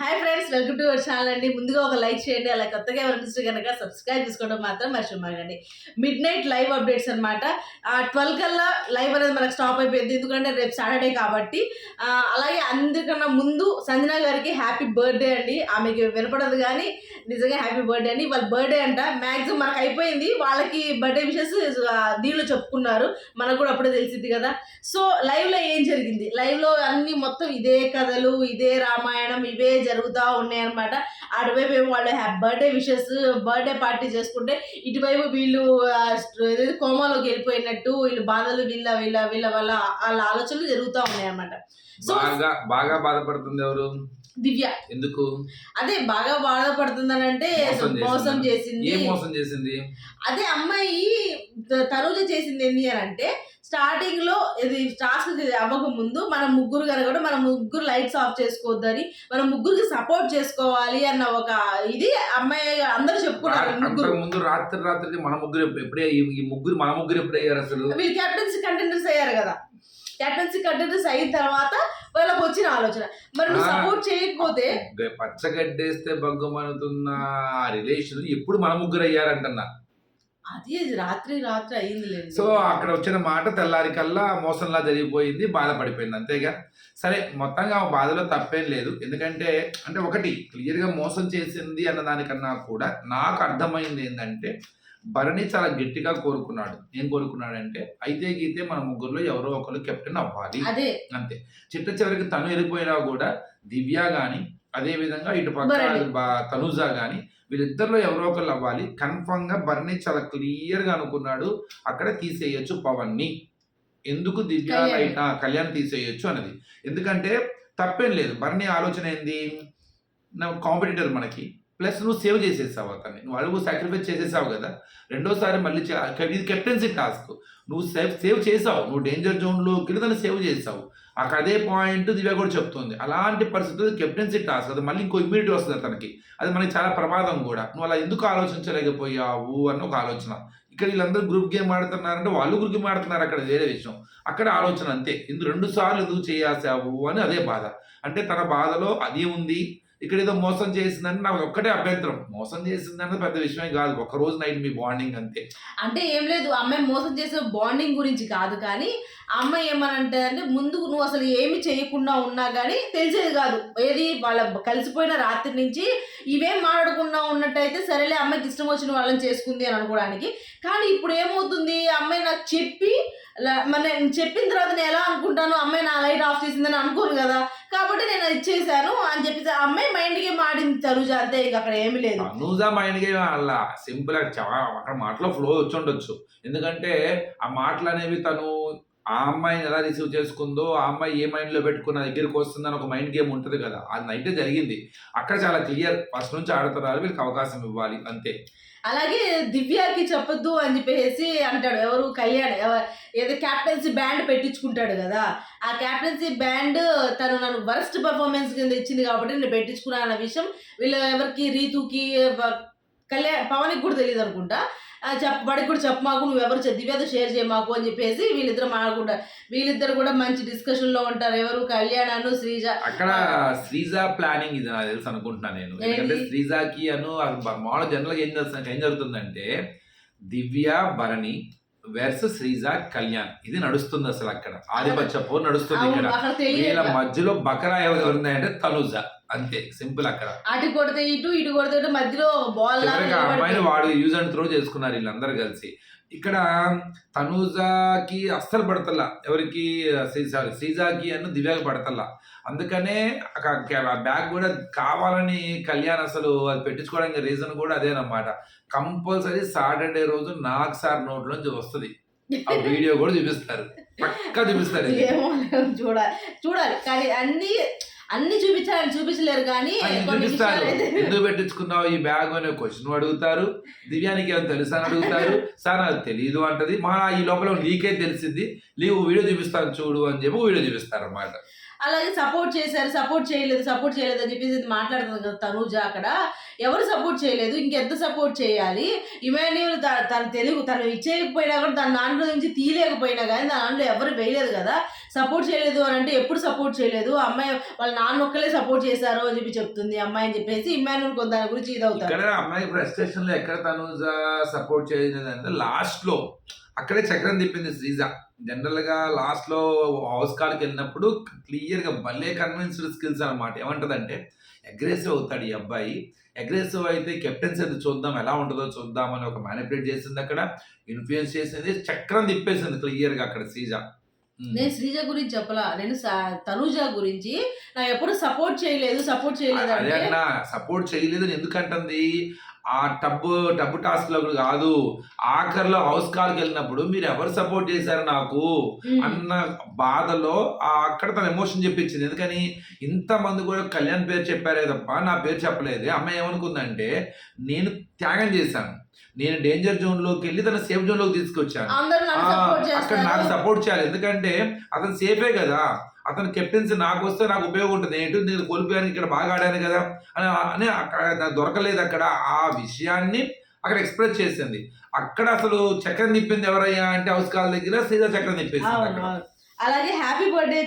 Hi friends welcome to our channel అండి. ముందుగా ఒక లైక్ చేయండి అలా కొత్తగా ఎవరైనా కనుక సబ్స్క్రైబ్ చేసుకోవడం మాత్రం మర్చిపోకండి. మిడ్ నైట్ లైవ్ అప్డేట్స్ అనమాట ట్వెల్వ్ కల్లా లైవ్ అనేది మనకు స్టాప్ అయిపోయింది. ఎందుకంటే రేపు సాటర్డే కాబట్టి అలాగే అందుకన్నా ముందు సంజన గారికి హ్యాపీ బర్త్డే అండి. ఆమెకి వినపడదు కానీ నిజంగా హ్యాపీ బర్త్డే అని వాళ్ళ బర్త్డే అంట. మ్యాక్సిమం మనకు అయిపోయింది. వాళ్ళకి బర్త్డే విషెస్ దీనిలో చెప్పుకున్నారు. మనకు కూడా అప్పుడే తెలిసింది కదా. సో లైవ్లో ఏం జరిగింది? లైవ్లో అన్ని మొత్తం ఇదే కథలు ఇదే రామాయణం ఇవే జరుగుతూ ఉన్నాయన్నమాట అటువైపు ఏమో వాళ్ళు happy birthday wishes birthday party చేసుకుంటే ఇటువైపు వీళ్ళు ఏదైతే కోమాలోకి వెళ్ళిపోయినట్టు వీళ్ళు బాధలు వీళ్ళ వీళ్ళ వీళ్ళ వాళ్ళ వాళ్ళ ఆలోచనలు జరుగుతూ ఉన్నాయన్నమాట బాగా బాగా బాధపడుతుంది ఎవరు? దివ్య. ఎందుకు? అదే బాగా బాధపడుతుందని అంటే మోసం చేసింది. ఏం మోసం చేసింది? అదే అమ్మాయి త- తనుజ చేసింది ఏంటి అని అంటే స్టార్టింగ్లో ఇది టాస్క్ అవ్వక ముందు మన ముగ్గురు కనుక కూడా మన ముగ్గురు లైట్స్ ఆఫ్ చేసుకోవద్దని మన ముగ్గురికి సపోర్ట్ చేసుకోవాలి అన్న ఒక ఇది అమ్మాయి అందరూ చెప్పుకున్నారు ముగ్గురు. ముందు రాత్రి రాత్రికి మన ముగ్గురు ఎప్పుడు- ఈ- ముగ్గురు మన ముగ్గురు ఎప్పుడు అయ్యారు అసలు? వీళ్ళు కెప్టెన్సీ కంటెండర్స్ అయ్యారు కదా. కెప్టెన్సీ కంటెండర్స్ అయిన తర్వాత వాళ్ళకి వచ్చిన ఆలోచన. మరి నువ్వు. సపోర్ట్ చేయకపోతే పచ్చగడ్డేస్తే బగ్గమనుతున్న రిలేషన్ ఎప్పుడు మన ముగ్గురు అయ్యారంటున్నా. అది రాత్రి రాత్రి అయింది సో అక్కడ వచ్చిన మాట తెల్లారి కల్లా మోసంలా జరిగిపోయింది బాధపడిపోయింది అంతేగా. సరే మొత్తంగా ఆ బాధలో తప్పేం లేదు. ఎందుకంటే అంటే ఒకటి క్లియర్గా మోసం చేసింది అన్న దానికన్నా కూడా నాకు అర్థమైంది ఏంటంటే భరణి చాలా గట్టిగా కోరుకున్నాడు. ఏం కోరుకున్నాడంటే అయితే గీతే మన ముగ్గురులో ఎవరో ఒకరు కెప్టెన్ అవ్వాలి. అంతే. చిట్ట చివరికి తను వెళ్ళిపోయినా కూడా దివ్య గాని అదే విధంగా ఇటు పక్క తనుజ గాని వీళ్ళిద్దరిలో ఎవరో ఒకరు అవ్వాలి. కన్ఫర్మ్గా భరణి చాలా క్లియర్గా అనుకున్నాడు అక్కడ తీసేయొచ్చు పవన్ని ఎందుకు దివ్య కళ్యాణ్. లైట్ ఆ, కళ్యాణ్ తీసేయొచ్చు అన్నది. ఎందుకంటే తప్పేం లేదు. భరణి ఆలోచన ఏంది? నా కాంపిటీటర్ మనకి. ప్లస్ నువ్వు సేవ్ చేసేసావు అతన్ని. నువ్వు అడుగు సాక్రిఫైస్ చేసేసావు కదా. రెండోసారి మళ్ళీ ఇది కెప్టెన్సీ టాస్క్ నువ్వు సేవ్ సేవ్ చేసావు. నువ్వు డేంజర్ జోన్లో గిరిదని సేవ్ చేసావు. అక్కడ అదే పాయింట్ దివ్య కూడా చెప్తుంది. అలాంటి పరిస్థితుల్లో కెప్టెన్సీ టాస్క్ అది మళ్ళీ ఇంకో ఇమ్యూనిటీ వస్తుంది అతనికి. అది మనకి చాలా ప్రమాదం కూడా. నువ్వు అలా ఎందుకు ఆలోచించలేకపోయావు అన్న ఒక ఆలోచన. ఇక్కడ వీళ్ళందరూ గ్రూప్ గేమ్ ఆడుతున్నారంటే వాళ్ళు గ్రూప్ గేమ్ ఆడుతున్నారు అక్కడ వేరే విషయం. అక్కడ ఆలోచన అంతే. ఇందు రెండు సార్లు ఎందుకు చేయాసావు అని అదే బాధ. అంటే తన బాధలో అది ఉంది. ఇక్కడ ఏదో మోసం చేసిందని నాకు ఒక్కటే అభ్యంతరం. మోసం చేసిందని పెద్ద విషయమే కాదు. ఒక రోజు నైట్ మీ బాండింగ్ అంతే. అంటే ఏం లేదు. అమ్మాయి మోసం చేసే బాండింగ్ గురించి కాదు కానీ అమ్మాయి ఏమనంటే అంటే ముందుకు నువ్వు అసలు ఏమి చేయకుండా ఉన్నా కానీ తెలిసేది కాదు. ఏది వాళ్ళ కలిసిపోయిన రాత్రి నుంచి ఇవేం మాట్లాడకుండా ఉన్నట్టయితే సరేలే అమ్మాయికి ఇష్టం వచ్చిన వాళ్ళని చేసుకుంది అని అనుకోవడానికి. కానీ ఇప్పుడు ఏమవుతుంది? అమ్మాయి నాకు చెప్పి ల- మన చెప్పిన తర్వాత నేను ఎలా అనుకుంటాను అమ్మాయి నా లైట్ ఆఫ్ చేసిందని అనుకోను కదా. కాబట్టి నేను ఇచ్చేసాను అని చెప్పేసి ఆ అమ్మాయి మైండ్ గేమ్ ఆడింది తరుజ అంతే ఇక అక్కడ ఏమీ లేదు. అనూజా మైండ్ గేమ్ అలా సింపుల్ చాలా అక్కడ మాటలో ఫ్లో వచ్చి ఉండొచ్చు. ఎందుకంటే ఆ మాటలు అనేవి తను ఆ అమ్మాయిని ఎలా రిసీవ్ చేసుకుందో ఆ అమ్మాయి ఏ మైండ్లో పెట్టుకున్న దగ్గరికి వస్తుందని ఒక మైండ్ గేమ్ ఉంటుంది కదా. అది నైటే జరిగింది. అక్కడ చాలా క్లియర్ ఫస్ట్ నుంచి ఆడుతున్నారు వీళ్ళకి అవకాశం ఇవ్వాలి అంతే. అలాగే దివ్యాకి చెప్పొద్దు అని చెప్పేసి అంటాడు. ఎవరు? కళ్యాణ్. ఎవ- ఏదో క్యాప్టెన్సీ బ్యాండ్ పెట్టించుకుంటాడు కదా. ఆ క్యాప్టెన్సీ బ్యాండ్ తను నన్ను వరస్ట్ పర్ఫార్మెన్స్ కింద ఇచ్చింది కాబట్టి నేను పెట్టించుకున్నాను అన్న విషయం వీళ్ళు ఎవరికి రీతుకి కళ్యాణ్ పవన్కి కూడా తెలియదు అనుకుంటా. చెప్ప వాడికి కూడా చెప్ప మాకు నువ్వు ఎవరు చె- దివ్యతో షేర్ చేయ మాకు అని చెప్పేసి వీళ్ళిద్దరు మాట్లాడుకుంటా వీళ్ళిద్దరు కూడా మంచి డిస్కషన్లో ఉంటారు. ఎవరు? కళ్యాణ్ అను శ్రీజ. అక్కడ శ్రీజ ప్లానింగ్ ఇది నాకు తెలుసు అనుకుంటున్నా నేను. ఎందుకంటే? శ్రీజాకి అను మామూలు జనరల్గా ఏం చేస్తున్నా ఏం జరుగుతుందంటే దివ్య భరణి వెర్సెస్ శ్రీజ కళ్యాణ్ ఇది నడుస్తుంది అసలు అక్కడ. ఆధిపత్య పోరు నడుస్తుంది ఇక్కడ. వీళ్ళ మధ్యలో బకరా ఎవరు ఉన్నాయంటే తనుజ. అంతే సింపుల్ అక్కడ. అటు కొడితే ఇటు ఇటు కొడితే మధ్యలో బాల్ అమ్మాయిని వాడు యూజ్ అండ్ త్రో చేసుకున్నారు వీళ్ళందరూ కలిసి. ఇక్కడ తనూజాకి అస్సలు పడతల్లా. ఎవరికి శ్రీజాకి అను దివ్యాకి పడతల్లా. అందుకనే ఆ బ్యాగ్ కూడా కావాలని కళ్యాణ్ అసలు అది పెట్టించుకోవడానికి రీజన్ కూడా అదేనమాట కంపల్సరీ సాటర్డే రోజు నాకు సార్ నోట్లోంచి వస్తుంది. ఆ వీడియో కూడా చూపిస్తారు. పక్కా చూపిస్తారు చూడాలి చూడాలి. కానీ అన్ని అన్ని చూపించాలని చూపించలేరు కానీ చూపిస్తారు. ఎందుకు పెట్టించుకున్నావు ఈ బ్యాగ్ అనే క్వశ్చన్ అడుగుతారు. దివ్యానికి ఏమైనా తెలుసా అని అడుగుతారు. సార్ నాకు తెలియదు అంటది. మా ఈ లోపల నీకే తెలిసింది. నీవు వీడియో చూపిస్తాను చూడు అని చెప్పి వీడియో చూపిస్తారు అన్నమాట అలాగే సపోర్ట్ చేశారు సపోర్ట్ చేయలేదు సపోర్ట్ చేయలేదు అని చెప్పేసి ఇది మాట్లాడుతుంది కదా తనూజ అక్కడ. ఎవరు సపోర్ట్ చేయలేదు ఇంకెంత సపోర్ట్ చేయాలి? ఇమాన్యుల్ తన తెలుగు తను ఇచ్చేయకపోయినా కూడా తన దాంట్లో నుంచి తీయలేకపోయినా కానీ తన దాంట్లో ఎవరు వేయలేదు కదా. సపోర్ట్ చేయలేదు అని అంటే ఎప్పుడు సపోర్ట్ చేయలేదు? అమ్మాయి వాళ్ళ నాన్న ఒక్కలే సపోర్ట్ చేశారు అని చెప్పి చెప్తుంది అమ్మాయి అని చెప్పేసి ఇమాన్యుల్ కొంత దాని గురించి ఇది అవుతారు. అమ్మాయి ఫ్రస్ట్రేషన్లో ఎక్కడ తనుజ సపోర్ట్ చేయలేదు అంటే లాస్ట్లో అక్కడే చక్రం తిప్పింది శ్రీజ. జనరల్గా లాస్ట్లో హౌస్ కాల్కి వెళ్ళినప్పుడు క్లియర్గా భలే కన్విన్స్డ్ స్కిల్స్ అనమాట ఏమంటదంటే అగ్రెసివ్ అవుతాడు ఈ అబ్బాయి. అగ్రెసివ్ అయితే కెప్టెన్స్ అది చూద్దాం ఎలా ఉంటుందో చూద్దాం అని ఒక మ్యానిపులేట్ చేసింది అక్కడ ఇన్ఫ్లుయెన్స్ చేసింది చక్రం తిప్పేసింది క్లియర్గా అక్కడ శ్రీజ. నేను శ్రీజ గురించి చెప్పలా. నేను తనుజ గురించి నాకు ఎప్పుడు సపోర్ట్ చేయలేదు సపోర్ట్ చేయలేదు అదే అంటే అన్న సపోర్ట్ చేయలేదని ఎందుకంటుంది? ఆ టబ్బు టబ్బు టాస్క్లో కాదు ఆఖరిలో హౌస్ కాల్కి వెళ్ళినప్పుడు మీరు ఎవరు సపోర్ట్ చేశారు నాకు అన్న బాధలో ఆ అక్కడ తన ఎమోషన్ చెప్పించింది. ఎందుకని? ఇంతమంది కూడా కళ్యాణ్ పేరు చెప్పారే తప్ప నా పేరు చెప్పలేదు. అమ్మాయి ఏమనుకుందంటే నేను త్యాగం చేశాను. నేను డేంజర్ జోన్లోకి వెళ్ళి తన సేఫ్ జోన్లోకి తీసుకొచ్చాను. అక్కడ నాకు సపోర్ట్ చేయాలి. ఎందుకంటే అతను సేఫే కదా. అతను కెప్టెన్సీ నాకు వస్తే నాకు ఉపయోగం ఉంటుంది. ఏంటి నేను కోల్పోయాను ఇక్కడ బాగా ఆడాను కదా అని అని అక్కడ దొరకలేదు అక్కడ. ఆ విషయాన్ని అక్కడ ఎక్స్ప్రెస్ చేసింది. అక్కడ అసలు చక్రం తిప్పింది ఎవరయ్యా అంటే హౌస్ కాల్ దగ్గర సీదా చక్రం తిప్పేసింది అక్కడ. అలాగే హ్యాపీ బర్త్డే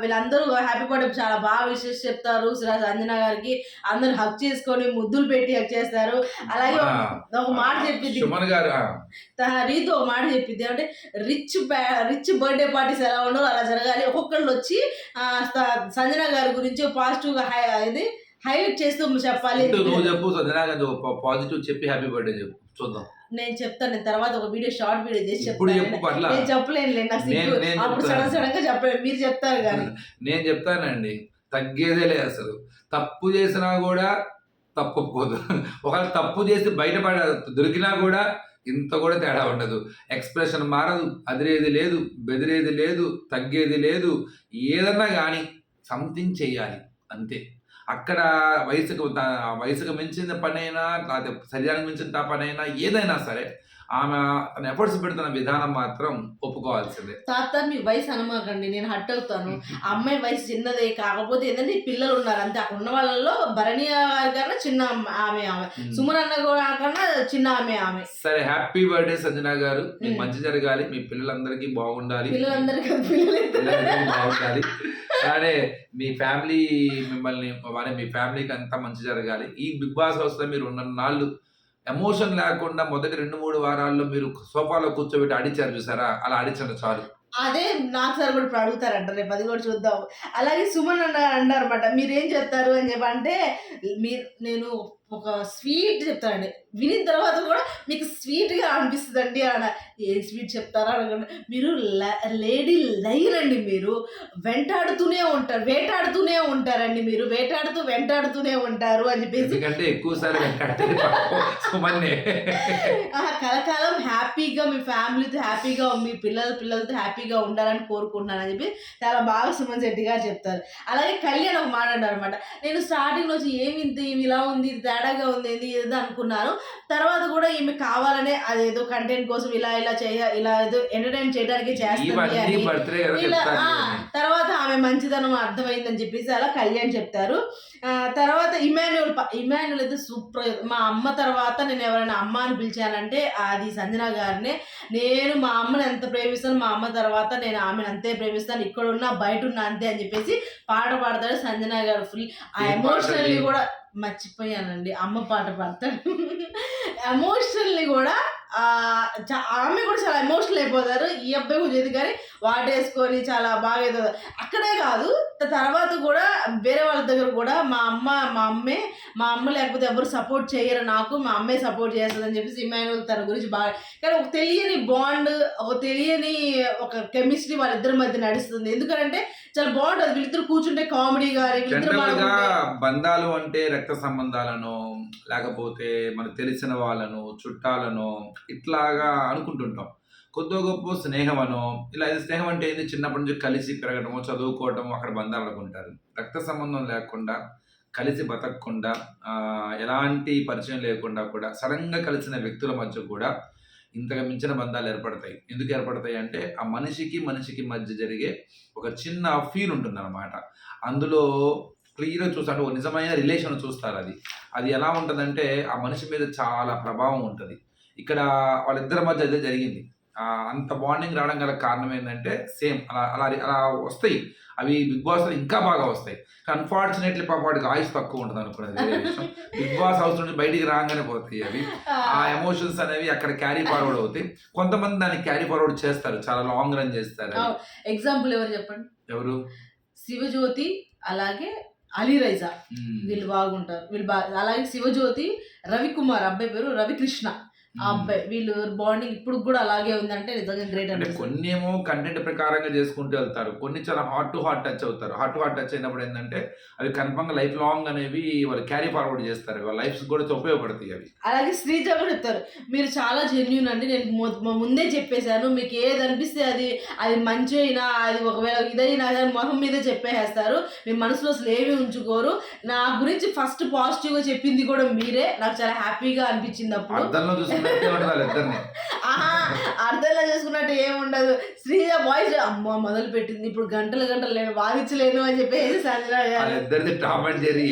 వీళ్ళందరూ హ్యాపీ బర్త్డే చాలా బాగా విషెస్ చెప్తారు. అంజనా గారికి అందరూ హక్ చేసుకొని ముద్దులు పెట్టి హక్ చేస్తారు. అలాగే ఒక- మాట చెప్పింది రీతు ఒక మాట చెప్పింది అంటే రిచ్ రిచ్ బర్త్డే పార్టీస్ ఎలా ఉండవు అలా జరగాలి. ఒక్కొక్కళ్ళు వచ్చి సంజన గారి గురించి పాజిటివ్గా హై ఇది హైలైట్ చేస్తూ చెప్పాలి. నువ్వు చెప్పు సంజనా గారు పాజిటివ్ చెప్పి హ్యాపీ బర్త్డే చెప్పు. చూద్దాం. నేను చెప్తాను నేను తర్వాత ఒక వీడియో షార్ట్ వీడియో చేసి చెప్తాను. చెప్పు నేను చెప్పలేను నాకు అప్పుడు. సడన్ సడన్గా చెప్పలేను మీరు చెప్తారు కానీ. నేను చెప్తానండి తగ్గేదే లేదు అసలు. తప్పు చేసినా కూడా తప్పు ఒప్పుకోదు ఒకవేళ తప్పు చేసి బయటపడ దొరికినా కూడా ఇంత కూడా తేడా ఉండదు. ఎక్స్ప్రెషన్ మారదు అదిరేది లేదు బెదిరేది లేదు తగ్గేది లేదు ఏదన్నా కానీ సంథింగ్ చెయ్యాలి అంతే. అక్కడ వయసుకు వయసుకు మించిన పనైనా లేకపోతే శరీరానికి మించిన పనైనా ఏదైనా సరే ఆమె తన ఎఫర్ట్స్ పెడుతున్న విధానం మాత్రం ఒప్పుకోవాల్సిందే. తాత మీ వయసు అనమాకండి నేను హట్ అవుతాను ఆ అమ్మాయి వయసు చిన్నదే కాకపోతే ఏంటంటే పిల్లలు ఉన్నారు అంతే అక్కడ ఉన్న వాళ్ళలో భరణి గారి కన్నా చిన్న ఆమె ఆమె సుమన్ అన్న కూడా కన్నా చిన్న ఆమె ఆమె. సరే హ్యాపీ బర్త్డే సంజన గారు. మీకు. మంచి జరగాలి. మీ పిల్లలందరికీ బాగుండాలి. పిల్లలందరికీ పిల్లలు. పిల్లలందరికీ బాగుండాలి. అలానే మీ ఫ్యామిలీ మిమ్మల్ని అలానే మీ ఫ్యామిలీకి అంతా మంచి జరగాలి. ఈ బిగ్ బాస్ వస్తే మీరు ఉన్న నాళ్ళు ఎమోషన్ లేకుండా మొదటి రెండు మూడు వారాల్లో మీరు సోఫాలో కూర్చోబెట్టి అడిచారు చూసారా? అలా అడిచండి చాలు. అదే నాకు సార్ కూడా ఇప్పుడు అడుగుతారంట రేపు అది కూడా చూద్దాం. అలాగే సుమన్ అన్న అన్నారన్నమాట మీరు ఏం చెప్తారు? అని చెప్పంటే మీరు నేను ఒక స్వీట్ చెప్తానండి. వినిన తర్వాత కూడా మీకు స్వీట్గా అనిపిస్తుందండి అన్న. ఏం స్వీట్ చెప్తారా అనకుండా మీరు లేడీ లైర్ అండి మీరు. వెంటాడుతూనే ఉంటారు వేటాడుతూనే ఉంటారండి మీరు. వేటాడుతూ వెంటాడుతూనే ఉంటారు అని చెప్పేసి ఎందుకంటే ఎక్కువ సార్లు వెంటాడితే పాపం సుమన్నే ఆ, కలకాలం హ్యాపీగా మీ ఫ్యామిలీతో హ్యాపీగా మీ పిల్లల పిల్లలతో హ్యాపీగా ఉండాలని కోరుకుంటున్నాను అని చెప్పి చాలా బాగా సుమన్ శెట్టి గారు చెప్తారు. అలాగే కళ్యాణ్ ఒక మాట అనమాట నేను స్టార్టింగ్ నుంచి ఏమి ఇంత ఈమె ఇలా ఉంది? తేడాగా ఉంది? ఇది ఏదో అనుకున్నాను. తర్వాత కూడా ఈమె కావాలనే అదేదో కంటెంట్ కోసం ఇలా ఇలా చేయ ఇలా ఏదో ఎంటర్టైన్ చేయడానికి చేస్తుంది అని ఇలా తర్వాత ఆమె మంచిదనం అర్థమైందని చెప్పేసి అలా కళ్యాణ్ చెప్తారు. ఆ, తర్వాత ఇమాన్యుల్ ఇమాన్యుల్ అయితే సూపర్ మా అమ్మ తర్వాత నేను ఎవరైనా అమ్మ అని పిలిచానంటే అది సంజన గారినే. నేను మా అమ్మని ఎంత ప్రేమిస్తాను మా అమ్మ తర్వాత నేను ఆమెను అంతే ప్రేమిస్తాను ఇక్కడ ఉన్నా బయట ఉన్నా అంతే అని చెప్పేసి పాట పాడతాడు సంజన గారు ఫుల్ ఆ ఎమోషనల్లీ? కూడా మర్చిపోయానండి. అమ్మ పాట పాడతాడు. ఎమోషనల్ని కూడా ఆమె కూడా చాలా ఎమోషనల్ అయిపోతారు. ఈ అబ్బాయి కొంచెం ఇది కానీ వాటేసుకొని చాలా బాగా ఏదో అక్కడే కాదు తర్వాత కూడా వేరే వాళ్ళ దగ్గర కూడా మా అమ్మ మా అమ్మే మా అమ్మ లేకపోతే ఎవరు సపోర్ట్ చేయరు నాకు మా అమ్మే సపోర్ట్ చేస్తుంది అని చెప్పేసి ఇమాన్యుల్ తన గురించి బాగా కానీ ఒక తెలియని బాండ్ ఒక తెలియని ఒక కెమిస్ట్రీ వాళ్ళిద్దరి మధ్య నడుస్తుంది. ఎందుకంటే చాలా బాగుంటుంది. వీళ్ళిద్దరు కూర్చుంటే కామెడీ కానీ బంధాలు అంటే రక్త సంబంధాలను లేకపోతే మనకు తెలిసిన వాళ్ళను చుట్టాలను ఇట్లాగా అనుకుంటుంటాం. కొద్దో గొప్ప స్నేహం అనో ఇలా ఇది స్నేహం అంటే ఏంది? చిన్నప్పటి నుంచి కలిసి పెరగడము చదువుకోవటము అక్కడ బంధాలు అనుకుంటారు రక్త సంబంధం లేకుండా కలిసి బతకకుండా ఎలాంటి పరిచయం లేకుండా కూడా సడన్గా కలిసిన వ్యక్తుల మధ్య కూడా ఇంతగా మించిన బంధాలు ఏర్పడతాయి. ఎందుకు ఏర్పడతాయి అంటే ఆ మనిషికి మనిషికి మధ్య జరిగే ఒక చిన్న ఫీల్ ఉంటుంది అన్నమాట అందులో క్లియర్గా చూస్తారు ఒక నిజమైన రిలేషన్ చూస్తారు అది. అది ఎలా ఉంటుందంటే ఆ మనిషి మీద చాలా ప్రభావం ఉంటుంది. ఇక్కడ వాళ్ళిద్దరి మధ్య అదే జరిగింది. ఆ, అంత బాండింగ్ రావడం గల కారణం ఏంటంటే సేమ్ అలా అలా అలా వస్తాయి. అవి బిగ్ బాస్లో ఇంకా బాగా వస్తాయి. అన్ఫార్చునేట్లీ పాప వాడికి ఆయుష్ తక్కువ ఉంటుంది అనుకున్నది. బిగ్ బాస్ హౌస్ నుండి బయటికి రాగానే పోతాయి అవి. ఆ. ఎమోషన్స్ అనేవి అక్కడ క్యారీ ఫార్వర్డ్ అవుతాయి. కొంతమంది దాన్ని క్యారీ ఫార్వర్డ్ చేస్తారు. చాలా లాంగ్ రన్ చేస్తారు. ఎగ్జాంపుల్ ఎవరు చెప్పండి? ఎవరు? శివజ్యోతి అలాగే అలీరైజా మ్మ్. వీళ్ళు బాగుంటారు. వీళ్ళు బాగా అలాగే శివజ్యోతి రవికుమార్ అబ్బాయి పేరు రవికృష్ణ. అబ్బాయి వీళ్ళు బాండింగ్ ఇప్పుడు కూడా అలాగే ఉందంటే నిజంగా గ్రేట్ అంటే కొన్ని ఏమో కంటెంట్ ప్రకారంగా చేసుకుంటూ వెళ్తారు. కొన్ని చాలా హాట్ టు హాట్ టచ్ అవుతారు. హాట్ టు హాట్ టచ్ అయినప్పుడు ఏంటంటే అవి కన్ఫర్మ్ లైఫ్ లాంగ్ అనేవి వాళ్ళు క్యారీ ఫార్వర్డ్ చేస్తారు. వాళ్ళ లైఫ్ కూడా ఉపయోగపడతాయి అవి. అలాగే శ్రీజ కూడా చెప్తారు మీరు చాలా జెన్యున్ అండి. నేను ముందే చెప్పేశాను. మీకు ఏది అనిపిస్తే అది అది మంచి అయినా అది ఒకవేళ ఇదైనా కానీ మొహం మీదే చెప్పేసేస్తారు. మీ మనసులో అసలు ఏమీ ఉంచుకోరు. నా గురించి ఫస్ట్ పాజిటివ్గా చెప్పింది కూడా మీరే. నాకు చాలా హ్యాపీగా అనిపించింది అప్పుడు. అర్థంలో చూసుకున్నట్టే ఏముండదు. శ్రీజ వాయిస్ అమ్మ మొదలు పెట్టింది ఇప్పుడు గంటలు గంటలు నేను వాదించలేను అని చెప్పేసి సంజన గారు. వాళ్ళిద్దరిది టామ్ అండ్ జెర్రీ.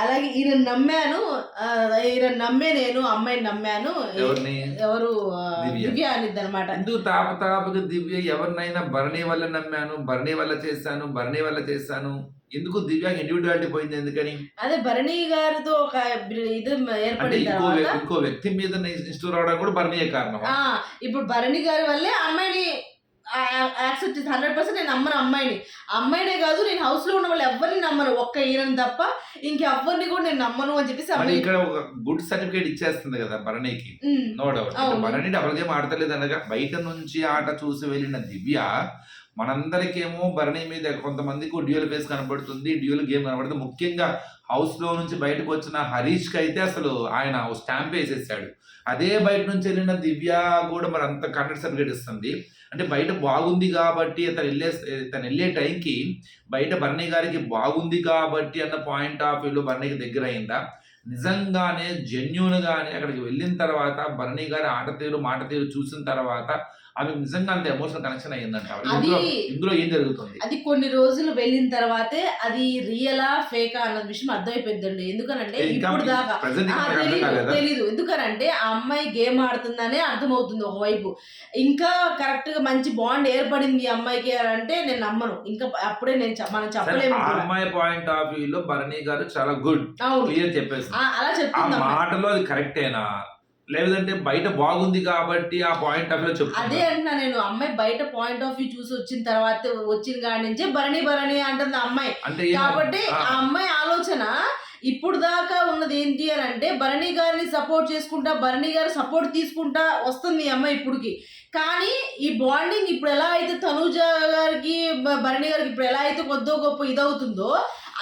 అలాగే ఈయన నమ్మాను ఈయన నమ్మే నేను అమ్మాయిని నమ్మాను. ఎవరు దివ్య. అనిద్ది అనమాట ఎందుకు తాప తాపకు దివ్య ఎవరినైనా భరణి వల్ల నమ్మాను భరణి వల్ల చేశాను భరణి వల్ల చేశాను. ఎందుకు దివ్య ఇండివిడువాలిటీ పోయింది ఎందుకని? అదే భరణి గారితో ఒక ఇది అంటే ఏర్పడిన ఇంకో వ్యక్తి మీద ఇష్టం రావడానికి కూడా భరణియే కారణం ఇప్పుడు భరణి గారి వల్లే అమ్మాయిని యాక్సెప్ట్ హండ్రెడ్ పర్సెంట్ నేను నమ్మను అమ్మాయిని. అమ్మాయినే కాదు నేను హౌస్లో ఉన్న వాళ్ళు ఎవరిని నమ్మను. ఒక్క ఈయనని తప్ప ఇంకెవ్వరిని కూడా నేను నమ్మను అని చెప్పేసి ఇక్కడ ఒక గుడ్ సర్టిఫికేట్ ఇచ్చేస్తుంది కదా భరణికి. No doubt. Bharani double game ఆడతలేదు అనగా బయట నుంచి ఆట చూసి వెళ్ళిన దివ్య మనందరికేమో భరణి మీద కొంతమందికి డ్యూయల్ ఫేస్ కనబడుతుంది. డ్యూయల్ గేమ్ కనబడుతుంది. ముఖ్యంగా హౌస్లో నుంచి బయటకు వచ్చిన హరీష్కి అయితే అసలు ఆయన స్టాంప్ వేసేసాడు. అదే బయట నుంచి వెళ్ళిన దివ్య కూడా మరి అంత కండక్ట్ సర్టిఫికేట్ ఇస్తుంది అంటే బయట బాగుంది కాబట్టి తను వెళ్ళే తను వెళ్ళే టైంకి బయట భరణి గారికి బాగుంది కాబట్టి అన్న పాయింట్ ఆఫ్ వ్యూలో భరణికి దగ్గర అయిందా? నిజంగానే జెన్యున్గానే అక్కడికి వెళ్ళిన తర్వాత బర్ణి గారి ఆట తీరు మాట తీరు చూసిన తర్వాత ఆమె నిజంగా అంత ఎమోషనల్ కనెక్షన్ అయ్యిందంట. అది ఇందులో ఇందులో ఏం జరుగుతుంది? అది కొన్ని రోజులు వెళ్ళిన తర్వాతే అది రియలా ఫేకా అన్న విషయం అర్థమైపోద్దండి ఎందుకనంటే ఇప్పుడు దాకా తెలీదు ఎందుకనంటే ఆ అమ్మాయి గేమ్ ఆడుతుందనే అర్థమవుతుంది ఒకవైపు. ఇంకా కరెక్ట్గా మంచి బాండ్ ఏర్పడింది ఈ అమ్మాయికి అంటే నేను నమ్మను. ఇంకా అప్పుడే నేను మనం చెప్పలేము. అమ్మాయి పాయింట్ ఆఫ్ వ్యూలో భరణి గారు చాలా గుడ్ అవును. క్లియర్ చెప్పేసి అలా చెప్తుంది అమ్మాయి. మాటలో అది కరెక్టేనా లేదంటే బయట బాగుంది కాబట్టి ఆ పాయింట్ ఆఫ్లో అదే అంటున్నా నేను. అమ్మాయి బయట పాయింట్ ఆఫ్ వ్యూ చూసి వచ్చిన తర్వాత వచ్చిన కాడి నుంచే భరణి భరణి అంటుంది అమ్మాయి. అంటే కాబట్టి ఆ, అమ్మాయి ఆలోచన ఇప్పుడు దాకా ఉన్నది ఏంటి అని అంటే భరణి గారిని సపోర్ట్ చేసుకుంటా భరణి గారి సపోర్ట్ తీసుకుంటా వస్తుంది ఈ అమ్మాయి ఇప్పుడుకి. కానీ ఈ బాండింగ్ ఇప్పుడు ఎలా అయితే తనూజ గారికి భరణి గారికి ఇప్పుడు ఎలా అయితే కొద్దో గొప్ప ఇదవుతుందో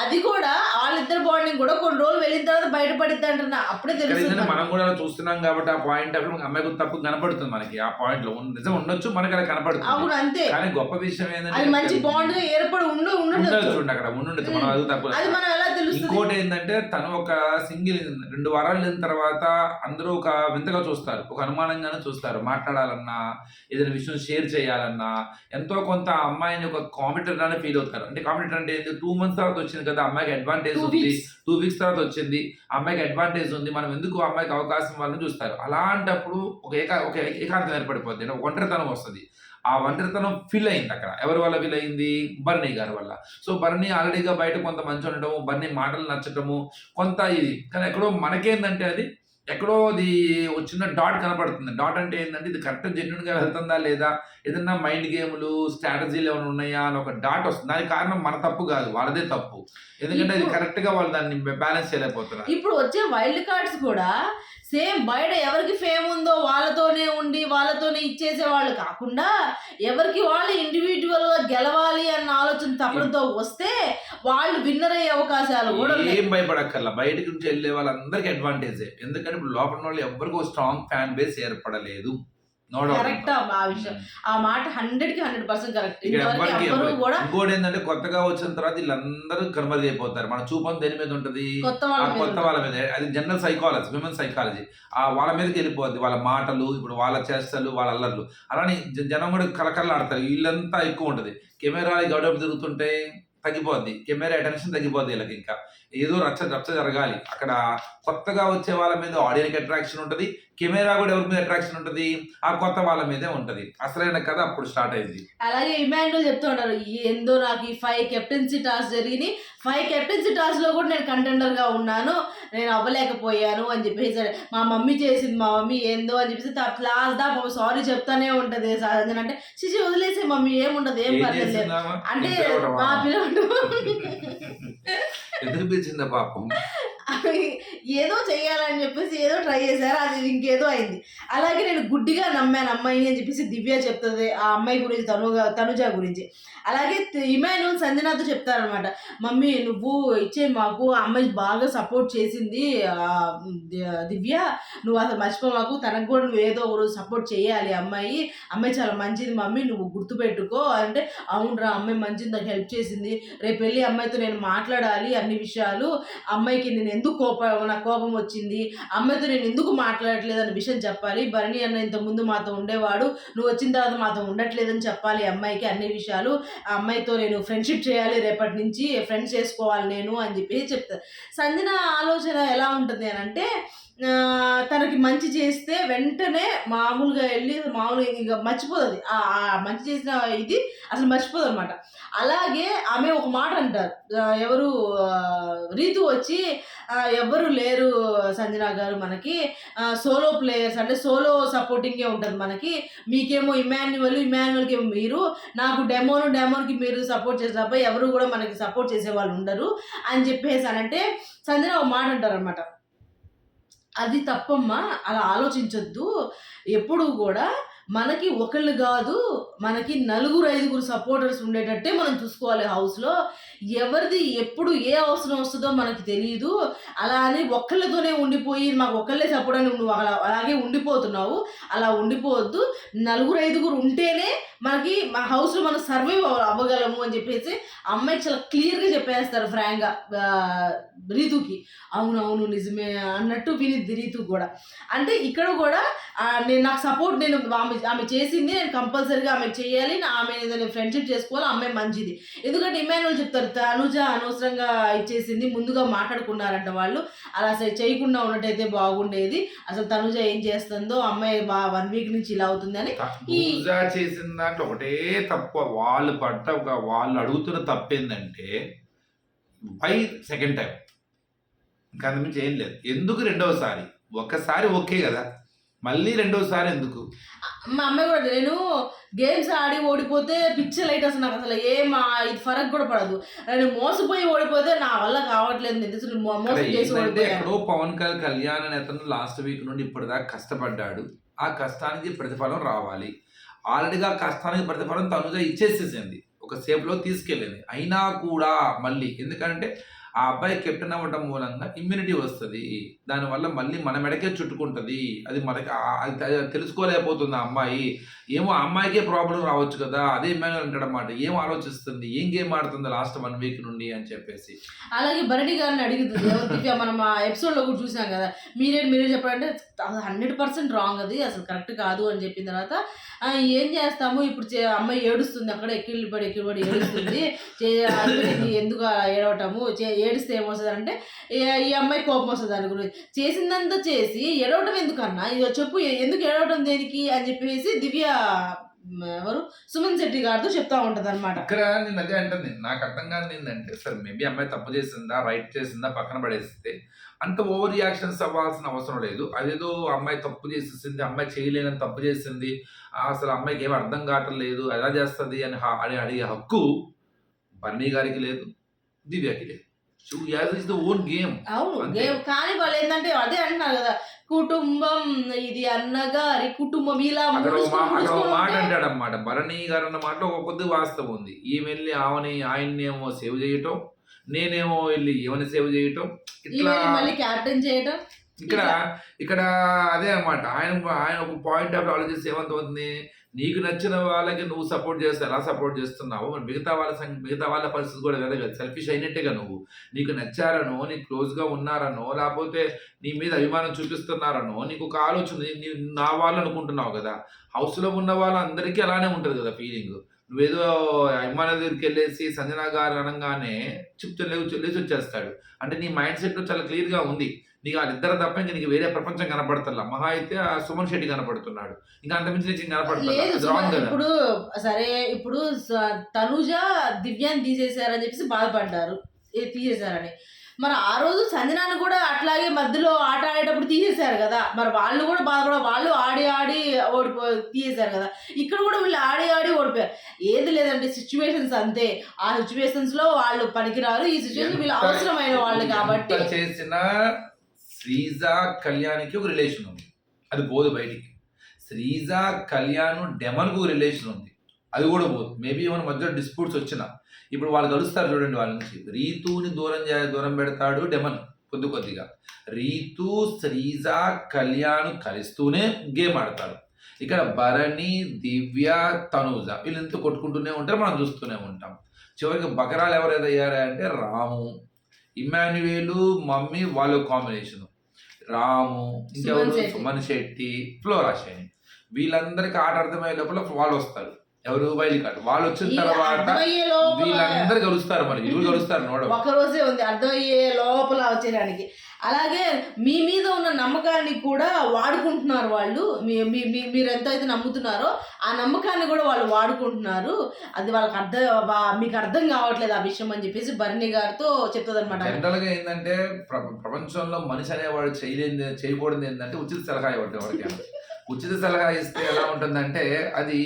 అది కూడా వాళ్ళిద్దరు బాండింగ్ కూడా కొన్ని రోజులు వెళ్ళిన తర్వాత బయటపడిద్ది అంటున్నా. అప్పుడే ఏంటంటే మనకి. మనం కూడా చూస్తున్నాం కాబట్టి ఆ పాయింట్ ఆఫ్ అమ్మాయికి తప్పు కనపడుతుంది మనకి. ఆ పాయింట్లో నిజం ఉండొచ్చు మనకి అలా కనపడుతుంది. అవును అంతే. కానీ గొప్ప విషయం అది మంచి ఏంటంటే బాండ్గా ఏర్పడి ఉండి ఉండొచ్చు ఉండొచ్చు ఉండి అక్కడ ఉండుండొచ్చు. మనం అది తప్పు అది మనం ఎలా తెలుస్తుంది? ఇంకోటి ఏంటంటే తను ఒక సింగిల్ రెండు వారాలు వెళ్ళిన తర్వాత అందరూ ఒక వింతగా చూస్తారు ఒక అనుమానంగానే చూస్తారు. మాట్లాడాలన్నా ఏదైనా విషయం షేర్ చేయాలన్నా ఎంతో కొంత అమ్మాయిని ఒక కాంపిటర్ గానే ఫీల్ అవుతారు. అంటే కాంపిటర్ అంటే టూ మంత్స్ తర్వాత వచ్చింది కదా అమ్మాయికి అడ్వాంటేజ్ ఉంది. టూ వీక్స్ తర్వాత వచ్చింది. ఆ అమ్మాయికి అడ్వాంటేజ్ ఉంది. మనం ఎందుకు అమ్మాయికి అవకాశం వాళ్ళని చూస్తారు. అలాంటప్పుడు ఒక ఏకా ఒక ఏకాంతం ఏర్పడిపోద్ది. అంటే ఒక ఒంటరితనం వస్తుంది. ఆ ఒంటరితనం ఫిల్ అయింది అక్కడ. ఎవరి వల్ల ఫిల్ అయింది? బర్నీ గారి వల్ల. సో బర్నీ ఆల్రెడీగా బయట కొంత మంచి ఉండటము బర్నీ మాటలు నచ్చటము కొంత ఇది. కానీ ఎక్కడో మనకేందంటే అది ఎక్కడో అది ఒక చిన్న డాట్ కనపడుతుంది డాట్ అంటే ఏంటంటే ఇది కరెక్ట్ జెన్యున్గా వెళ్తుందా లేదా? ఏదన్నా మైండ్ గేమ్లు స్ట్రాటజీలు ఏమైనా ఉన్నాయా అని ఒక డాట్ వస్తుంది. దానికి కారణం మన తప్పు కాదు వాళ్ళదే తప్పు. ఎందుకంటే అది ఇప్పుడు- కరెక్ట్గా వాళ్ళు దాన్ని బ్యాలెన్స్ చేయలేకపోతున్నారు. ఇప్పుడు వచ్చే వైల్డ్ కార్డ్స్ కూడా సేమ్ బయట ఎవరికి ఫేమ్ ఉందో వాళ్ళతోనే ఉండి వాళ్ళతోనే ఇచ్చేసే వాళ్ళు కాకుండా ఎవరికి వాళ్ళు ఇండివిజువల్గా గెలవాలి అన్న ఆలోచన తప్పడంతో వస్తే వాళ్ళు విన్నర్ అయ్యే అవకాశాలు కూడా ఏం భయపడక్కర్లా. బయటకు నుంచి వెళ్ళే వాళ్ళందరికీ అడ్వాంటేజే ఎందుకంటే ఇప్పుడు లోపల వాళ్ళు ఎవరికో స్ట్రాంగ్ ఫ్యాన్ బేస్ ఏర్పడలేదు. కరెక్ట్ ఆ విషయం. ఆ మాట హండ్రెడ్కి హండ్రెడ్ పర్సెంట్ కరెక్ట్. కూడా ఇంకోటి ఏంటంటే కొత్తగా వచ్చిన తర్వాత వీళ్ళందరూ కనుమరుగైపోతారు. మన చూపం దేని మీద ఉంటది? కొత్త వాళ్ళ మీద అది జనరల్ సైకాలజీ హ్యూమన్ సైకాలజీ ఆ వాళ్ళ మీదకి వెళ్ళిపోద్ది. వాళ్ళ మాటలు ఇప్పుడు వాళ్ళ చేష్టలు వాళ్ళ అల్లర్లు. అలానే జనం కూడా కలకల్లాడతారు వీళ్ళంతా ఎక్కువ ఉంటది. కెమెరా గౌడవ తిరుగుతుంటే తగ్గిపోద్ది. కెమెరా అటెన్షన్ తగ్గిపోద్ది వీళ్ళకి ఇంకా. ఏదో రచ్చ రచ్చ జరగాలి. అక్కడ కొత్తగా వచ్చే వాళ్ళ మీద ఆడియన్కి అట్రాక్షన్ ఉంటది. కెమెరా కూడా ఎవరి మీద అట్రాక్షన్ ఉంటది? ఆ కొత్త వాళ్ళ మీదే ఉంటది. అసలైన కథ అప్పుడు స్టార్ట్ అయింది. అలాగే ఇమాన్యుల్ చెప్తూ ఉంటారు ఏందో నాకు ఈ ఫైవ్ కెప్టెన్సీ టాస్ జరిగినాయి ఫైవ్ కెప్టెన్సీ టాస్లో కూడా నేను కంటెండర్గా ఉన్నాను. నేను అవ్వలేకపోయాను అని చెప్పేసి మా మమ్మీ చేసింది. మా మమ్మీ ఏందో అని చెప్పేసి లాస్ట్ దా సారీ చెప్తానే ఉంటది సహజన అంటే చిచి వదిలేసే మమ్మీ ఏముండదు ఏం పర్లేదు? అంటే మా వాడు. పిల్లడు ఎందుకు పాపం. ఏదో చేయాలని చెప్పేసి ఏదో ట్రై చేశారు అది ఇంకేదో అయింది. అలాగే నేను గుడ్డిగా నమ్మాను అమ్మాయిని అని చెప్పేసి దివ్య చెప్తుంది ఆ అమ్మాయి గురించి తనుగా తనుజ గురించి. అలాగే ఇమానుల్ సంజనాతో చెప్తారనమాట మమ్మీ నువ్వు ఇచ్చే మాకు ఆ అమ్మాయి బాగా సపోర్ట్ చేసింది దివ్య. నువ్వు అసలు మర్చిపో మాకు. తనకు కూడా నువ్వు ఏదో ఒకరోజు సపోర్ట్ చేయాలి అమ్మాయి. అమ్మాయి చాలా మంచిది మమ్మీ నువ్వు గుర్తుపెట్టుకో. అంటే అవునరా అమ్మాయి మంచిది నాకు హెల్ప్ చేసింది. రేపు వెళ్ళి అమ్మాయితో నేను మాట్లాడాలి అన్ని విషయాలు. అమ్మాయికి నేను ఎందుకు కోపం నాకు కోపం వచ్చింది? అమ్మాయితో నేను ఎందుకు మాట్లాడట్లేదు అనే విషయం చెప్పాలి. భరణి అన్న ఇంత ముందు మాతో ఉండేవాడు. నువ్వు వచ్చిన తర్వాత మాతో ఉండట్లేదని చెప్పాలి అమ్మాయికి అన్ని విషయాలు. ఆ అమ్మాయితో నేను ఫ్రెండ్షిప్ చేయాలి రేపటి నుంచి ఫ్రెండ్స్ చేసుకోవాలి నేను అని చెప్పి చెప్తాను సంజన ఆలోచన ఎలా ఉంటుంది అని అంటే తనకి మంచి చేస్తే వెంటనే మామూలుగా వెళ్ళి మామూలుగా ఇక మర్చిపోతుంది. ఆ మంచి చేసిన ఇది అసలు మర్చిపోదు అనమాట అలాగే ఆమె ఒక మాట అంటారు. ఎవరు రీతు వచ్చి ఎవరు ఎవ్వరు లేరు సంజన గారు మనకి. సోలో ప్లేయర్స్ అంటే సోలో సపోర్టింగే ఉంటుంది మనకి. మీకేమో ఇమాన్యువల్ ఇమాన్యువల్కి ఏమో మీరు. నాకు డెమోను డెమోన్కి మీరు సపోర్ట్ చేసినప్పుడు ఎవరు కూడా మనకి సపోర్ట్ చేసే వాళ్ళు ఉండరు. అని చెప్పేసి అని అంటే సంజన ఒక మాట అంటారనమాట అది తప్పమ్మా అలా ఆలోచించొద్దు. ఎప్పుడు కూడా మనకి ఒకళ్ళు కాదు మనకి నలుగురు ఐదుగురు సపోర్టర్స్ ఉండేటట్టే మనం చూసుకోవాలి హౌస్లో ఎవరిది ఎప్పుడు ఏ అవసరం వస్తుందో మనకి తెలియదు అలా అని ఒక్కళ్ళతోనే ఉండిపోయి మాకు ఒక్కళ్ళే సపోర్ట్ అని నువ్వు అలా అలాగే ఉండిపోతున్నావు. అలా ఉండిపోవద్దు. నలుగురు ఐదుగురు ఉంటేనే మనకి మా హౌస్లో మనం సర్వైవ్ అవ్వగలము అని చెప్పేసి అమ్మాయి చాలా క్లియర్గా చెప్పేస్తారు ఫ్రాంక్గా రీతుకి. అవునవును నిజమే అన్నట్టు వినిద్ది రీతు కూడా. అంటే ఇక్కడ కూడా నేను నాకు సపోర్ట్ నేను ఆమె ఆమె చేసింది నేను కంపల్సరీగా ఆమె చేయాలి. నా ఆమె ఏదైనా ఫ్రెండ్షిప్ చేసుకోవాలి అమ్మాయి మంచిది. ఎందుకంటే ఇమానువల్ చెప్తారు తనుజ అనవసరంగా ఇచ్చేసింది ముందుగా మాట్లాడుకున్నారంట వాళ్ళు. అలా అసలు చేయకుండా ఉన్నట్టయితే బాగుండేది. అసలు తనుజ ఏం చేస్తుందో అమ్మాయి వన్ వీక్ నుంచి ఇలా అవుతుంది అని. ఈ- పూజ చేసిన దాంట్లో ఒకటే తప్పు. వాళ్ళు పడ్డ ఒక వాళ్ళు అడుగుతున్న తప్పు ఏంటంటే బై సెకండ్ టైం ఇంకా అంతమించి ఏం లేదు. ఎందుకు రెండవసారి? ఒక్కసారి ఓకే కదా. మళ్ళీ రెండవసారి ఎందుకు? మా అమ్మాయి కూడా నేను గేమ్స్ ఆడి ఓడిపోతే పిచ్చ లైట్ అసలు నాకు అసలు. ఏం ఇది ఫరక్ కూడా పడదు. నేను మోసపోయి ఓడిపోతే నా వల్ల కావట్లేదు నేను మోసం చేసి ఎక్కడో పవన్ కళ్యాణ్ కళ్యాణ్ అనే అతను లాస్ట్ వీక్ నుండి ఇప్పటిదాకా కష్టపడ్డాడు. ఆ కష్టానికి ప్రతిఫలం రావాలి. ఆల్రెడీగా కష్టానికి ప్రతిఫలం తనుజ ఇచ్చేసేసింది. ఒక సేఫ్లో తీసుకెళ్ళింది. అయినా కూడా మళ్ళీ. ఎందుకంటే ఆ అబ్బాయి కెప్టెన్ అవ్వడం మూలంగా ఇమ్యూనిటీ వస్తుంది. దానివల్ల మళ్ళీ మన మెడకే చుట్టుకుంటుంది. అది మనకి అది తెలుసుకోలేకపోతుంది ఆ అమ్మాయి. ఏమో ఆ అమ్మాయికే ప్రాబ్లం రావచ్చు కదా అదే ఇమ్మాన్యుల్ అంటాడు అన్నమాట. ఏం ఆలోచిస్తుంది? ఏం గేమ్ ఆడుతుంది లాస్ట్ వన్ వీక్ నుండి అని చెప్పేసి. అలాగే భరణి గారిని అడిగింది మనం ఎపిసోడ్ ఎపిసోడ్లో కూడా చూసాం కదా. మీరే మీరే అసలు హండ్రెడ్ పర్సెంట్ రాంగ్ అది అసలు కరెక్ట్ కాదు అని చెప్పిన తర్వాత ఏం చేస్తాము? ఇప్పుడు చే- అమ్మాయి ఏడుస్తుంది అక్కడ ఎక్కిళ్ళు పడి ఎక్కిళ్ళు పడి ఏడుస్తుంది. ఎందుకు ఏడవటము? ఏడిస్తే ఏమొస్తుంది అంటే ఈ అమ్మాయి కోపం వస్తుంది దాని గురించి. చేసిందంతా చేసి ఏడవటం ఎందుకన్నా? ఇది చెప్పు ఎందుకు ఏడవటం దేనికి? అని చెప్పేసి దివ్య ఎవరు? సుమన్ శెట్టి గారితో చెప్తా ఉంటది అనమాట ఇక్కడ నేను అదే అంటుంది. నాకు అర్థం కాదు ఏంటంటే సరే మేబీ అమ్మాయి తప్పు చేసిందా? రైట్ చేసిందా? పక్కన పడేస్తే అంత ఓవర్ రియాక్షన్స్ అవ్వాల్సిన అవసరం లేదు. అదేదో అమ్మాయి తప్పు చేసేసింది అమ్మాయి చేయలేని తప్పు చేసింది అసలు అమ్మాయికి ఏం అర్థం కావట్లేదు ఎలా చేస్తుంది అని అని అడిగే హక్కు బన్నీ గారికి లేదు దివ్యకి లేదు. ఇస్ ద ఓన్ గేమ్ అవును అంతే. గేమ్ కానీ వాళ్ళు ఏంటంటే అదే అంటున్నారు కదా కుటుంబం ఇది అన్నగారి కుటుంబం ఇలా మాట అనమాట భరణి గారు అన్న మాటలో ఒక కొద్ది వాస్తవం ఉంది. ఈమె వెళ్ళి ఆమెని ఆయన్నేమో సేవ్ చేయటం నేనేమో వెళ్ళి ఈమెని సేవ్ చేయటం ఇట్లా క్యాప్టెన్ చేయటం? ఇక్కడ ఇక్కడ అదే అన్నమాట. ఆయన ఆయన ఒక పాయింట్ ఆఫ్ ఆలోచిస్తే ఏమంతవుతుంది నీకు నచ్చిన వాళ్ళకి నువ్వు సపోర్ట్ చేస్తే ఎలా సపోర్ట్ చేస్తున్నావు? మిగతా వాళ్ళ మిగతా వాళ్ళ పరిస్థితి కూడా కదా. సెల్ఫిష్ అయినట్టేగా నువ్వు. నీకు నచ్చారనో నీకు క్లోజ్గా ఉన్నారనో లేకపోతే నీ మీద అభిమానం చూపిస్తున్నారనో నీకు ఒక ఆలోచన నా వాళ్ళు అనుకుంటున్నావు కదా. హౌస్లో ఉన్న వాళ్ళందరికీ అలానే ఉంటుంది కదా ఫీలింగ్ నువ్వేదో అభిమాన దగ్గరికి వెళ్ళేసి సంజన గారు అనగానే చెప్తే లేచి లేచి వచ్చేస్తాడు. అంటే నీ మైండ్ సెట్ చాలా క్లియర్గా ఉంది. నీకు వాళ్ళిద్దరు తప్ప ఇంకా నీకు వేరే ప్రపంచం కనపడతల్లా మహా అయితే ఆ సుమన్ శెట్టి కనపడుతున్నాడు. ఇంకా నీకు రాంగ్ కదా. ఇప్పుడు సరే ఇప్పుడు తనుజ దివ్యాన్ని తీసేశారని చెప్పేసి బాధపడ్డారు. తీసేశారని. మరి ఆ రోజు సంజనాన్ని కూడా అట్లాగే మధ్యలో ఆట ఆడేటప్పుడు తీసేశారు కదా. మరి వాళ్ళు కూడా బాధపడ వాళ్ళు ఆడి ఆడి ఓడిపో తీసేశారు కదా. ఇక్కడ కూడా వీళ్ళు ఆడి ఆడి ఓడిపోయారు. ఏది లేదంటే సిచ్యువేషన్స్ అంతే. ఆ సిచ్యువేషన్స్లో వాళ్ళు పనికిరారు. ఈ సిచ్యువేషన్ వీళ్ళు అవసరమైన వాళ్ళు కాబట్టి చేసిన శ్రీజ కళ్యాణ్కి ఒక రిలేషన్ ఉంది. అది పోదు బయటికి. శ్రీజ కళ్యాణ్ డెమన్కు రిలేషన్ ఉంది. అది కూడా పోదు. మేబీ ఏమైనా మధ్యలో డిస్ప్యూట్స్ వచ్చినా. ఇప్పుడు వాళ్ళు కలుస్తారు చూడండి వాళ్ళ నుంచి. రీతుని దూరం దూరం పెడతాడు డెమన్ కొద్ది కొద్దిగా. రీతు శ్రీజ కళ్యాణ్ కలిస్తూనే గేమ్ ఆడతారు ఇక్కడ భరణి దివ్య తనూజ వీళ్ళంతా కొట్టుకుంటూనే ఉంటారు మనం చూస్తూనే ఉంటాం. చివరికి బకరాలు ఎవరు ఏదయ్యారా అంటే రాము. ఇమాన్యువేలు మమ్మీ వాళ్ళ కాంబినేషన్ రాము ఇంకెవరు? సుమన్ శెట్టి. సుమన్ శెట్టి ఫ్లోరా శని వీళ్ళందరికీ ఆట అర్థమయ్యే లోపల వాళ్ళు వస్తారు. ఎవరు వైల్డ్ కార్డ్ వాళ్ళు వచ్చిన తర్వాత వీళ్ళందరూ కలుస్తారు మరి. వీళ్ళు కలుస్తారు నోడ. ఒక రోజే ఉంది. అర్థమయ్యే లోపల వచ్చేయడానికి అలాగే మీ మీద ఉన్న నమ్మకాన్ని కూడా వాడుకుంటున్నారు వాళ్ళు. మీ మీరు ఎంత అయితే నమ్ముతున్నారో ఆ నమ్మకాన్ని కూడా వాళ్ళు వాడుకుంటున్నారు. అది వాళ్ళకి అర్థం మీకు అర్థం కావట్లేదు ఆ విషయం అని చెప్పేసి భరణి గారితో చెప్తుంది అనమాట జనరల్గా ఏంటంటే ప్ర- ప్రపంచంలో మనిషి అనేవాడు చేయలేని చేయకూడదు ఏంటంటే ఉచిత సలహా ఇవ్వడం ఎవరికైనా. ఉచిత సలహా ఇస్తే ఎలా ఉంటుందంటే అది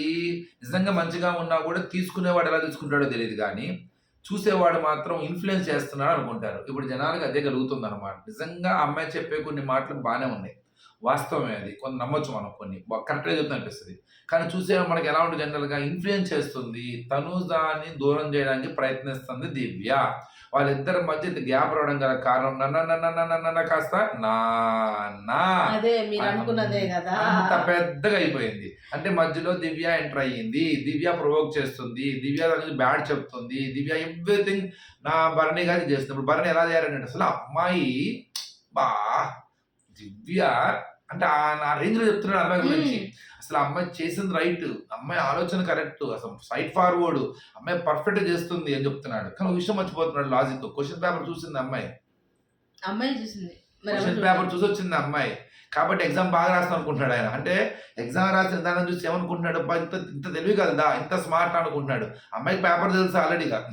నిజంగా మంచిగా ఉన్నా కూడా తీసుకునేవాడు ఎలా తీసుకుంటాడో తెలియదు కానీ చూసేవాడు మాత్రం ఇన్ఫ్లుయెన్స్ చేస్తున్నాడు అనుకుంటారు. ఇప్పుడు జనాలకు అదే కలుగుతుంది అనమాట నిజంగా అమ్మాయి చెప్పే కొన్ని మాటలు బాగానే ఉన్నాయి. వాస్తవమే అది. కొంత నమ్మొచ్చు మనం కొన్ని. కరెక్ట్గా చెప్తా అనిపిస్తుంది. కానీ చూసే మనకి ఎలా ఉంటుంది జనరల్గా ఇన్ఫ్లుయెన్స్ చేస్తుంది. తను దాన్ని దూరం చేయడానికి ప్రయత్నిస్తుంది దివ్య. వాళ్ళిద్దరి మధ్య గ్యాప్ రావడం గల కారణం నన్న నన్న నన్న నన్న కాస్త అంత పెద్దగా అయిపోయింది. అంటే మధ్యలో దివ్య ఎంటర్ అయ్యింది. దివ్య ప్రొవోక్ చేస్తుంది. దివ్య దానికి బ్యాడ్ చెప్తుంది. దివ్య ఎవ్రీథింగ్ నా భరణి గారి చేస్తుంది ఇప్పుడు భరణి ఎలా చేయాలంటే అసలు అమ్మాయి బా దివ్య అంటే ఆ- నా రేంజ్లో చెప్తున్నాడు అమ్మాయి గురించి. అసలు అమ్మాయి చేసింది రైట్ అమ్మాయి ఆలోచన కరెక్ట్ అసలు సైడ్ ఫార్వర్డ్ అమ్మాయి పర్ఫెక్ట్ చేస్తుంది అని చెప్తున్నాడు. కానీ ఒక విషయం మర్చిపోతున్నాడు లాజిక్ క్వశ్చన్ పేపర్ చూసింది అమ్మాయి. అమ్మాయి చూసింది. క్వశ్చన్ పేపర్ చూసి వచ్చింది అమ్మాయి. కాబట్టి ఎగ్జామ్ బాగా రాస్తాను అనుకుంటున్నాడు ఆయన. అంటే ఎగ్జామ్ రాసిన దాన్ని చూసి ఏమనుకుంటున్నాడు? ఇంత ఇంత తెలివి కదా ఇంత స్మార్ట్ అనుకుంటున్నాడు. అమ్మాయికి పేపర్ తెలుసు ఆల్రెడీగా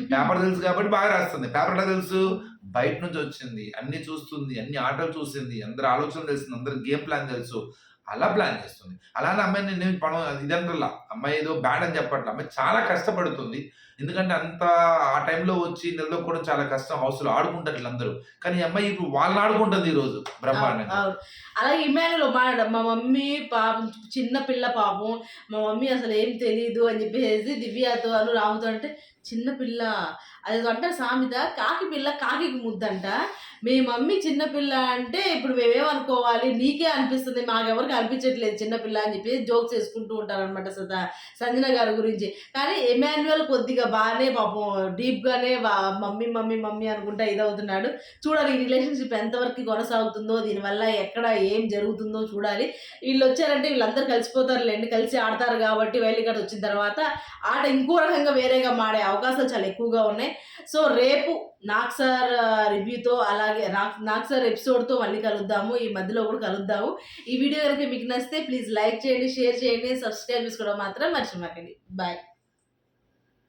పేపర్ తెలుసు కాబట్టి బాగా రాస్తుంది. పేపర్ ఎలా తెలుసు? బయట నుంచి వచ్చింది. అన్ని చూస్తుంది. అన్ని ఆటలు చూసింది. అందరి ఆలోచనలు తెలిసింది. అందరి గేమ్ ప్లాన్ తెలుసు. అలా ప్లాన్ చేస్తుంది. అలానే అమ్మాయి నేను పണം ఇదంటల్లా అమ్మాయి ఏదో బ్యాడ్ అని చెప్పట్లే. అమ్మాయి చాలా కష్టపడుతుంది. ఎందుకంటే అంత ఆ టైంలో వచ్చి నిలదొక్కడం చాలా కష్టం. హౌస్లో ఆడుకుంటారు వీళ్ళందరూ. కానీ ఈ అమ్మాయి ఇప్పుడు వాళ్ళని ఆడుకుంటుంది ఈ రోజు బ్రహ్మాండంగా అలాగే ఇమానులో మా మా మమ్మీ పాపం చిన్న పిల్ల పాపం. మా మమ్మీ అసలు ఏం తెలియదు అని చెప్పేసి దివ్యతో అను రాముతో అంటే చిన్నపిల్ల అది అంట సామెత కాకి పిల్ల కాకి ముద్దంట. మీ మమ్మీ చిన్నపిల్ల అంటే ఇప్పుడు మేమేమనుకోవాలి? నీకే అనిపిస్తుంది. మాకెవరికి అనిపించట్లేదు చిన్నపిల్ల అని చెప్పి జోక్స్ చేసుకుంటూ ఉంటారనమాట సదా సంజన గారి గురించి. కానీ ఎమాన్యువల్ కొద్దిగా బాగానే పాపం డీప్గానే మమ్మీ మమ్మీ మమ్మీ అనుకుంటా ఇదవుతున్నాడు. చూడాలి ఈ రిలేషన్షిప్ ఎంతవరకు కొనసాగుతుందో దీనివల్ల ఎక్కడ ఏం జరుగుతుందో చూడాలి. వీళ్ళు వచ్చారంటే వీళ్ళందరూ కలిసిపోతారులేండి కలిసి ఆడతారు కాబట్టి వైల్డ్ కార్డ్ వచ్చిన తర్వాత ఆట ఇంకో రకంగా వేరేగా మాడే అవకాశాలు చాలా ఎక్కువగా ఉన్నాయి. సో రేపు నాగ్ సార్ రివ్యూతో అలాగే నాగ్ నాగ్ సార్ ఎపిసోడ్తో మళ్ళీ కలుద్దాము. ఈ మధ్యలో కూడా కలుద్దాము. ఈ వీడియో కనుక మీకు నచ్చితే ప్లీజ్ లైక్ చేయండి షేర్ చేయండి సబ్స్క్రైబ్ చేసుకోవడం మాత్రం మర్చిపోకండి. బాయ్.